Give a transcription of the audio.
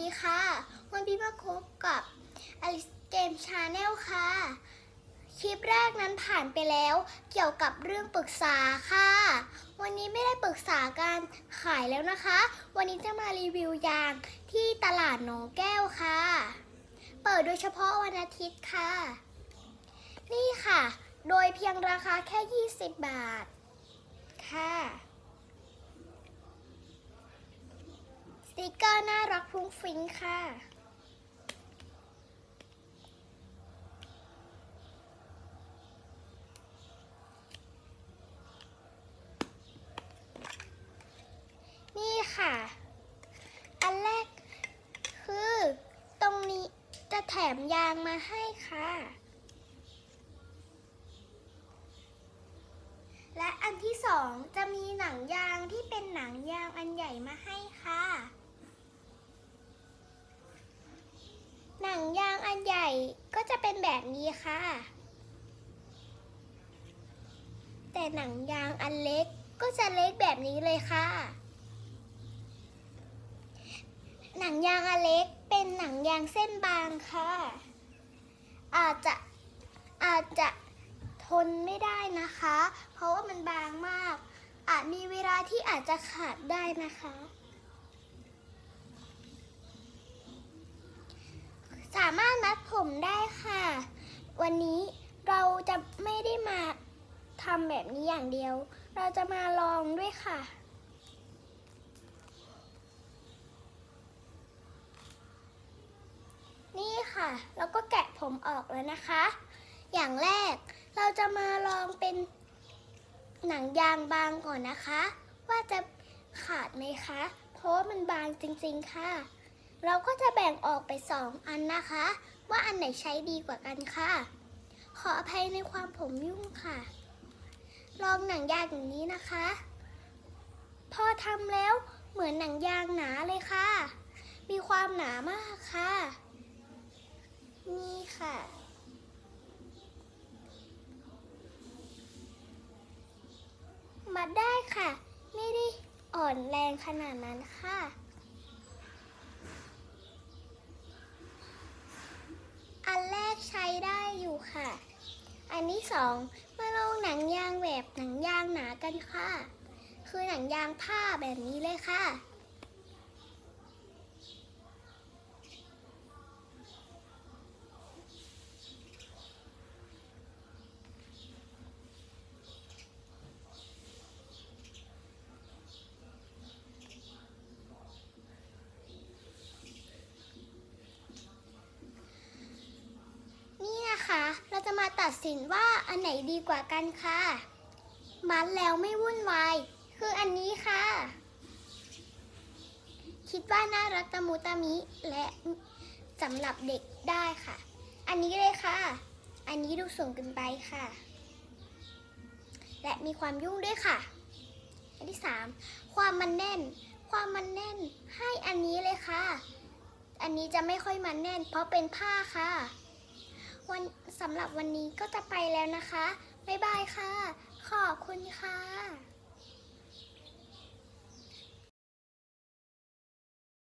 ดีค่ะ วันนี้มาพบกับ Alice Game Channel ค่ะ คลิปแรกนั้นผ่านไปแล้วเกี่ยวกับเรื่องปรึกษาค่ะ วันนี้ไม่ได้ปรึกษาการขายแล้วนะคะ วันนี้จะมารีวิวยางที่ตลาดหนองแก้วค่ะ เปิดโดยเฉพาะวันอาทิตย์ค่ะ นี่ค่ะ โดยเพียงราคาแค่ 20 บาทค่ะ สติกเกอร์น่ารักฟุ้งฟิ้งค่ะ นี่ค่ะ อันแรกคือตรงนี้จะแถมยางมาให้ค่ะ และอันที่สองจะมีหนังยางที่เป็นหนังยางอันใหญ่มาให้ค่ะ หนังยางอันใหญ่ก็จะเป็นแบบนี้ค่ะ แต่หนังยางอันเล็กก็จะเล็กแบบนี้เลยค่ะ หนังยางอันเล็กเป็นหนังยางเส้นบางค่ะ อาจจะอาจจะทนไม่ได้นะคะ เพราะว่ามันบางมาก อาจมีเวลาที่อาจจะขาดได้นะคะ มได้ค่ะ วันนี้เราจะไม่ได้มาทำแบบนี้อย่างเดียว เราจะมาลองด้วยค่ะ นี่ค่ะแล้วก็แกะผมออกแล้วนะคะ อย่างแรกเราจะมาลองเป็นหนังยางบางก่อนนะคะ ว่าจะขาดไหมคะ เพราะมันบางจริงๆค่ะ เราก็จะแบ่งออกไปสองอันนะคะ ว่าอันไหนใช้ดีกว่ากันค่ะ ขออภัยในความผมยุ่งค่ะ ลองหนังยางอย่างนี้นะคะ พอทำแล้วเหมือนหนังยางหนาเลยค่ะ มีความหนามากค่ะ นี่ค่ะมาได้ค่ะ ไม่ได้อ่อนแรงขนาดนั้นค่ะ อันแรกใช้ได้อยู่ค่ะ อันที่สองมาลองหนังยางแบบหนังยางหนากันค่ะ คือหนังยางผ้าแบบนี้เลยค่ะ นี่นะคะ เราจะมา ตัดสินว่าอันไหนดีกว่ากันค่ะ มัดแล้วไม่วุ่นวาย คืออันนี้ค่ะ คิดว่าน่ารักตะมุตะมิและสำหรับเด็กได้ค่ะ อันนี้เลยค่ะ อันนี้ดูสูงเกินไปค่ะ และมีความยุ่งด้วยค่ะ อันที่สามความมันแน่น ความมันแน่นให้อันนี้เลยค่ะ อันนี้จะไม่ค่อยมันแน่น เพราะเป็นผ้าค่ะ วันสำหรับวันนี้ก็จะไปแล้วนะคะ บ๊ายบายค่ะ ขอบคุณค่ะ